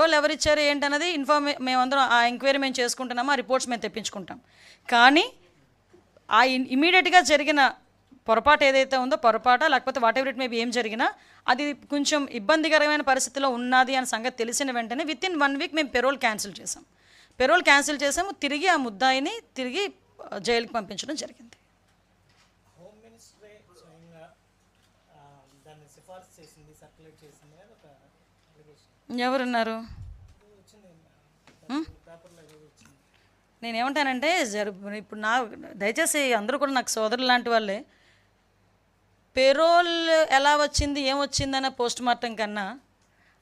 Payroll ఎవరు ఇచ్చారు ఏంటన్నది ఇన్ఫార్మే మేమందరం ఆ ఎంక్వైరీ మేము చేసుకుంటున్నాము ఆ రిపోర్ట్స్ మేము తెప్పించుకుంటాం. కానీ ఆ ఇమీడియట్గా జరిగిన పొరపాటు ఏదైతే ఉందో పొరపాట లేకపోతే వాట్ ఎవర్ ఇట్ మేబీ ఏం జరిగినా అది కొంచెం ఇబ్బందికరమైన పరిస్థితిలో ఉన్నది అనే సంగతి తెలిసిన వెంటనే విత్ ఇన్ వన్ వీక్ మేము పెరోల్ క్యాన్సిల్ చేసాం పెరోల్ క్యాన్సిల్ చేసాము తిరిగి ఆ ముద్దాయిని తిరిగి జైలుకి పంపించడం జరిగింది. చేసింది సర్క్యులేట్ చేసింది ఎవరున్నారు? నేనేమంటానంటే ఇప్పుడు నా దయచేసి అందరూ కూడా నాకు సోదరులు లాంటి వాళ్ళే. పెరోల్ ఎలా వచ్చింది ఏం వచ్చిందన్న పోస్ట్ మార్టం కన్నా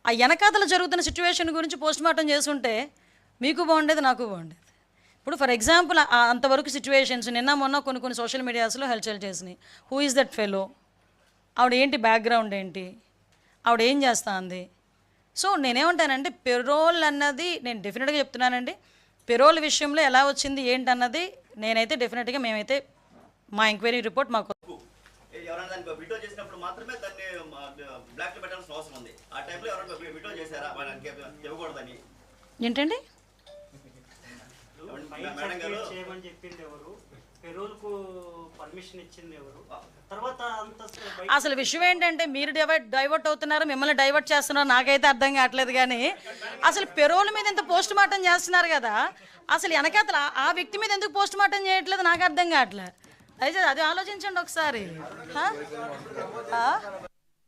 ఆ వెనకాతల జరుగుతున్న సిచ్యువేషన్ గురించి పోస్ట్ మార్టం చేసుంటే మీకు బాగుండేది నాకు బాగుండేది. ఇప్పుడు ఫర్ ఎగ్జాంపుల్ అంతవరకు సిచ్యువేషన్స్ నిన్న మొన్న కొన్ని కొన్ని సోషల్ మీడియాస్లో హెల్చల్ చేసినాయి. హూ ఈజ్ దట్ ఫెలో ఆవిడ ఏంటి బ్యాక్గ్రౌండ్ ఏంటి? ఆవిడ ఏం చేస్తుంది? సో నేనేమంటానంటే పెరోల్ అన్నది నేను డెఫినెట్గా చెప్తున్నానండి. పెరోల్ విషయంలో ఎలా వచ్చింది ఏంటన్నది నేనైతే డెఫినెట్గా మేమైతే మా ఎంక్వైరీ రిపోర్ట్ మాకు ఏంటండి ఫైల్ మేడం గారు సర్క్యులేట్ చేయమని చెప్పింది ఎవరు. పెరోల్కు పర్మిషన్ ఇచ్చింది ఎవరు. తర్వాత అంత బయట అసలు విషయం ఏంటంటే మీరు డైవర్ట్ డైవర్ట్ అవుతున్నారు మిమ్మల్ని డైవర్ట్ చేస్తున్నారు నాకైతే అర్థం కావట్లేదు కానీ అసలు పెరోల్ మీద ఎంత పోస్ట్ మార్టం చేస్తున్నారు కదా? అసలు వెనకాతల ఆ- ఆ వ్యక్తి మీద ఎందుకు పోస్ట్ మార్టం చేయట్లేదు నాకు అర్థం కావట్లేదు అయితే అది ఆలోచించండి ఒకసారి?